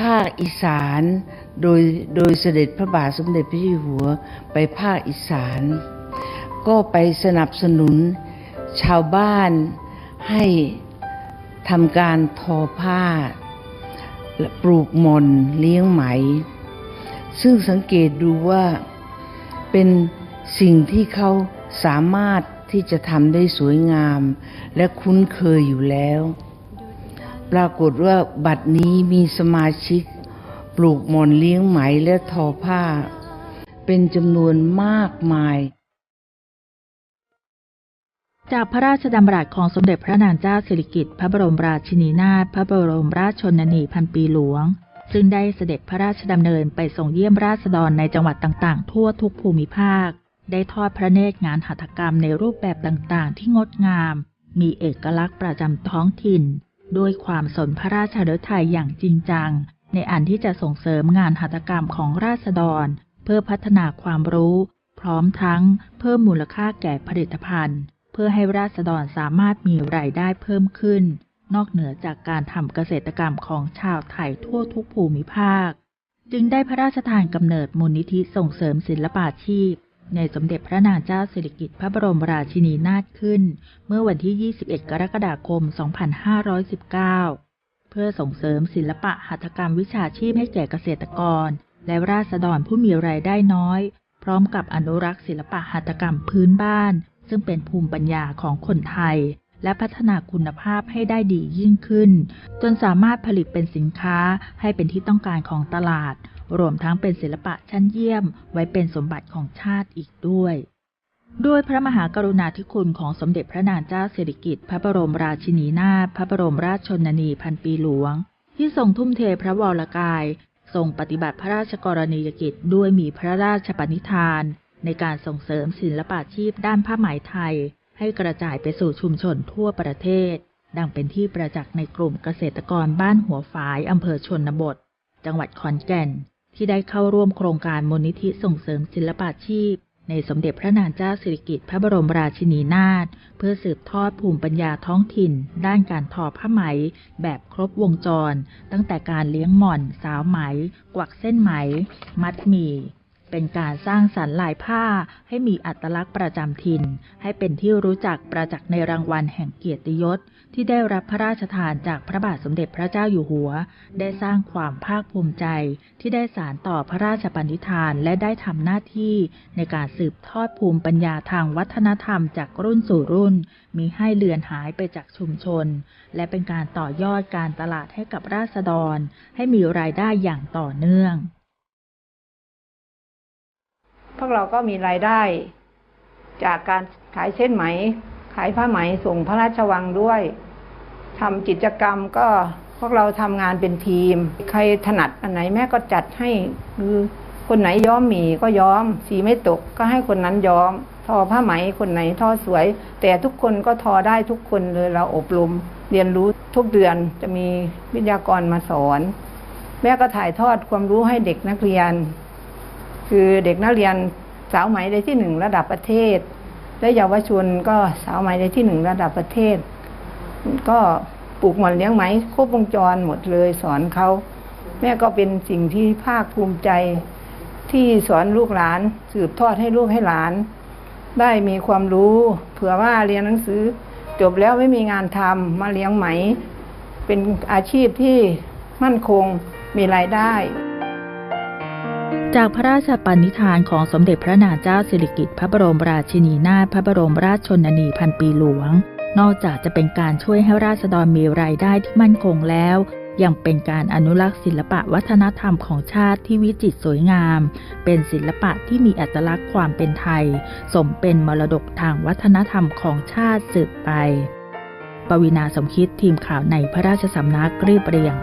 ภาคอีสาน โดยโดยเสด็จพระบาทสมเด็จพระเจ้าอยู่หัวไปภาคอีสาน ก็ไปสนับสนุนชาวบ้านให้ทำการทอผ้าและปลูกมนเลี้ยงไหม ซึ่งสังเกตดูว่าเป็นสิ่งที่เขาสามารถที่จะทำได้สวยงาม และคุ้นเคยอยู่แล้ว ปรากฏว่าบัดนี้มีสมาชิก ปลูกหมอนเลี้ยงไหมและทอผ้า เป็นจำนวนมากมาย จากพระราชดำรัสของสมเด็จพระนางเจ้าสิริกิติ์พระบรมราชินีนาถพระบรมราชชนนีพันปีหลวง ซึ่งได้เสด็จพระราชดำเนินไปส่งเยี่ยมราษฎรในจังหวัดต่างๆ ทั่วทุกภูมิภาค ได้ทอดพระเนตรงานหัตถกรรมในรูปแบบต่างๆ ที่งดงาม มีเอกลักษณ์ประจำท้องถิ่น ด้วยความสนพระราชฤทัยอย่างจริงจัง ในอันที่จะส่งเสริมงานหัตถกรรมของราษฎร เพื่อพัฒนาความรู้ พร้อมทั้งเพิ่มมูลค่าแก่ผลิตภัณฑ์ เพื่อให้ราษฎรสามารถมีรายได้เพิ่มขึ้น นอกเหนือจากการทำเกษตรกรรมของชาวไทยทั่วทุกภูมิภาค จึงได้พระราชทานกำเนิดมูลนิธิส่งเสริมศิลปาชีพ ในสมเด็จพระนางเจ้าสิริกิติ์พระบรมราชินีนาถขึ้น เมื่อวันที่ 21 กรกฎาคม 2519 เพื่อส่งเสริมศิลปะหัตถกรรมวิชาชีพให้แก่เกษตรกร และราษฎรผู้มีรายได้น้อย พร้อมกับอนุรักษ์ศิลปะหัตถกรรมพื้นบ้าน ซึ่งเป็นภูมิปัญญาของคนไทย และพัฒนาคุณภาพให้ได้ดียิ่งขึ้น จนสามารถผลิตเป็นสินค้าให้เป็นที่ต้องการของตลาด รวมทั้งเป็นศิลปะชั้นเยี่ยมไว้เป็นสมบัติของชาติอีกด้วยด้วยพระมหากรุณาธิคุณของสมเด็จพระนางเจ้าสิริกิติ์พระบรมราชินีนาถพระบรมราชชนนีพันปีหลวง ที่ทรงทุ่มเทพระวรกาย ทรงปฏิบัติพระราชกรณียกิจด้วยมีพระราชปณิธาน ในการส่งเสริมศิลปาชีพด้านผ้าไหมไทย ให้กระจายไปสู่ชุมชนทั่วประเทศ ดังเป็นที่ประจักษ์ในกลุ่มเกษตรกรบ้านหัวฝายอำเภอชนบท จังหวัดขอนแก่น ที่ได้เข้าร่วมโครงการมูลนิธิส่งเสริมศิลปาชีพ ในสมเด็จพระนางเจ้าสิริกิติ์พระบรมราชินีนาถเพื่อสืบทอดภูมิปัญญาท้องถิ่น ด้านการทอผ้าไหม แบบครบวงจร ตั้งแต่การเลี้ยงหม่อน สาวไหม กวักเส้นไหม มัดหมี่ เป็นการสร้างสรรค์ลายผ้าให้มีอัตลักษณ์ประจำถิ่น ให้เป็นที่รู้จักประจักษ์ในรางวัลแห่งเกียรติยศ ที่ได้รับพระราชทานจากพระบาทสมเด็จพระเจ้าอยู่หัว ได้สร้างความภาคภูมิใจ ที่ได้สารต่อพระราชปณิธานและได้ทำหน้าที่ในการสืบทอดภูมิปัญญาทางวัฒนธรรมจากรุ่นสู่รุ่น มีให้เลือนหายไปจากชุมชน และเป็นการต่อยอดการตลาดให้กับราษฎร ให้มีรายได้อย่างต่อเนื่อง วกเราก็มีรายได้ จากการขายเส้นไหม ขายผ้าไหมส่งพระราชวังด้วยทำกิจกรรมก็พวกเราทำงานเป็นทีม ใครถนัดอันไหนแม่ก็จัดให้คือคนไหนย้อมหมี่ก็ย้อม สีไม่ตกก็ให้คนนั้นย้อม ทอผ้าไหมคนไหนทอสวย แต่ทุกคนก็ทอได้ทุกคนเลยเราอบรม เรียนรู้ทุกเดือนจะมีวิทยากรมาสอน แม่ก็ถ่ายทอดความรู้ให้เด็กนักเรียน คือเด็กนักเรียนสาวไหมได้ที่หนึ่งระดับประเทศ และเยาวชนก็สาวไหมได้ที่หนึ่งระดับประเทศ ก็ปลูกหมอนเลี้ยงไหมครบวงจรหมดเลยสอนเขาแม่ก็เป็นสิ่งที่ภาคภูมิใจที่สอนลูกหลาน สืบทอดให้ลูกให้หลาน ได้มีความรู้เผื่อว่าเรียนหนังสือ จบแล้วไม่มีงานทำมาเลี้ยงไหม เป็นอาชีพที่มั่นคงมีรายได้ จากพระราชปณิธานของสมเด็จพระนางเจ้าสิริกิติ์พระบรมราชินีนาถพระบรมราชชนนีพันปีหลวง นอกจากจะเป็นการช่วยให้ราษฎรมีรายได้ที่มั่นคงแล้ว ยังเป็นการอนุรักษ์ศิลปะวัฒนธรรมของชาติที่วิจิตรสวยงาม เป็นศิลปะที่มีอัตลักษณ์ความเป็นไทย สมเป็นมรดกทางวัฒนธรรมของชาติสืบไป ปวินาสมคิดทีมข่าวในพระราชสำนักรีบเรียง